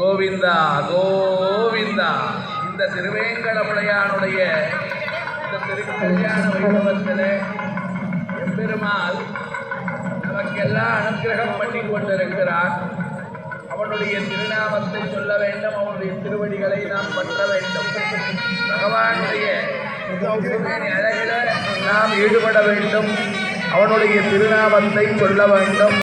கோவிந்தா கோவிந்தா. இந்த திருவேங்கட பிள்ளையானுடைய இந்த திருக்கல்யாண வைபவத்திலே எம்பெருமாள் நமக்கெல்லாம் அனுகிரகம் பண்ணி கொண்டிருக்கிறார். அவனுடைய திருநாமத்தை சொல்ல வேண்டும் அவனுடைய திருவடிகளை நாம் பற்ற வேண்டும். பகவானுடைய அழகில நாம் ஈடுபட வேண்டும். அவனுடைய திருநாமத்தை சொல்ல வேண்டும்.